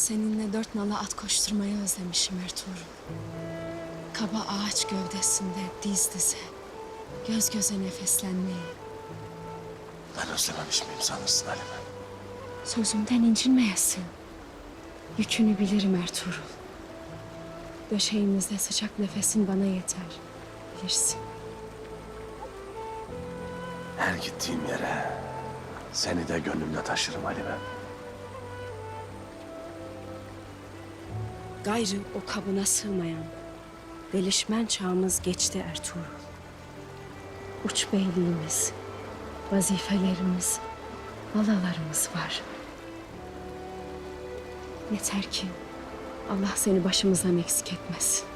Seninle dört nala at koşturmayı özlemişim Ertuğrul. Kaba ağaç gövdesinde diz dize, göz göze nefeslenmeyi. Ben özlememiş miyim sanırsın Halime? Sözümden incinmeyesin. Yükünü bilirim Ertuğrul. Döşeğimizde sıcak nefesin bana yeter. Bilirsin. Her gittiğim yere seni de gönlümde taşırım Halime. Gayrı o kabına sığmayan delişmen çağımız geçti Ertuğrul. Uç beyliğimiz, vazifelerimiz, balalarımız var. Yeter ki Allah seni başımızdan eksik etmesin.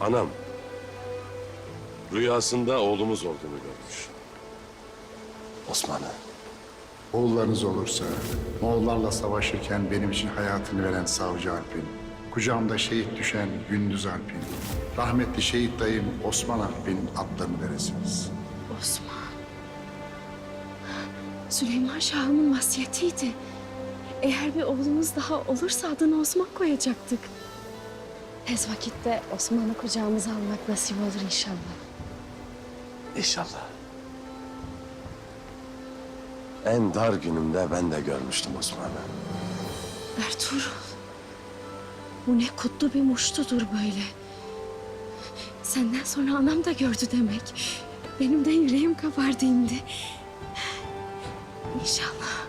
Anam rüyasında oğlumuz olduğunu görmüş. Osman'ı. Oğullarınız olursa, Moğollarla savaşırken benim için hayatını veren Savcı Alp'in, kucağımda şehit düşen Gündüz Alp'in, rahmetli şehit dayım Osman Alp'in adlarını veresiniz. Osman. Süleyman Şah'ın vasiyetiydi. Eğer bir oğlumuz daha olursa adını Osman koyacaktık. Tez vakitte Osman'ı kucağımıza almak nasip olur inşallah. İnşallah. En dar günümde ben de görmüştüm Osman'ı. Ertuğrul. Bu ne kutlu bir muştudur böyle. Senden sonra anam da gördü demek. Benim de yüreğim kabardı indi. İnşallah.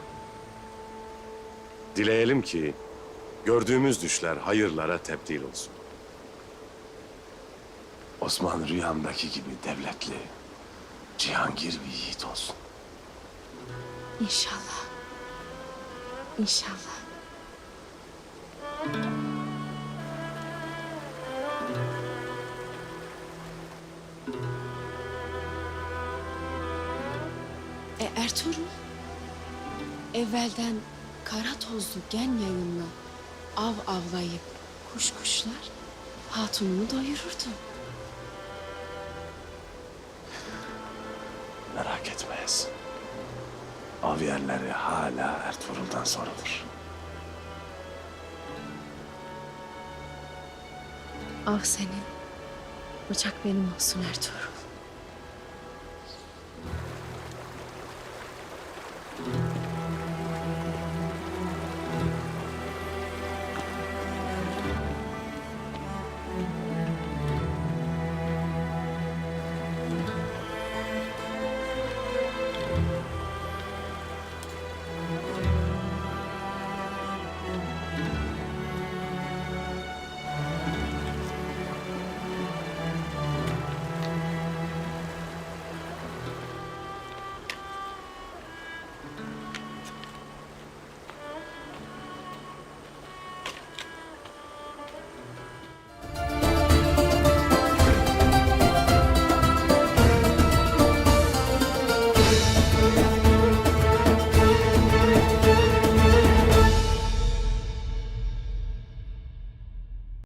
Dileyelim ki gördüğümüz düşler hayırlara tebdil olsun. Osman rüyamdaki gibi devletli, cihangir bir yiğit olsun. İnşallah. İnşallah. E Ertuğrul, evvelden kara tozlu gen yayınla av avlayıp kuş kuşlar hatununu doyururdu. Merak etmeyiz. Av yerleri hala Ertuğrul'dan sorulur. Av senin, bıçak benim olsun Ertuğrul.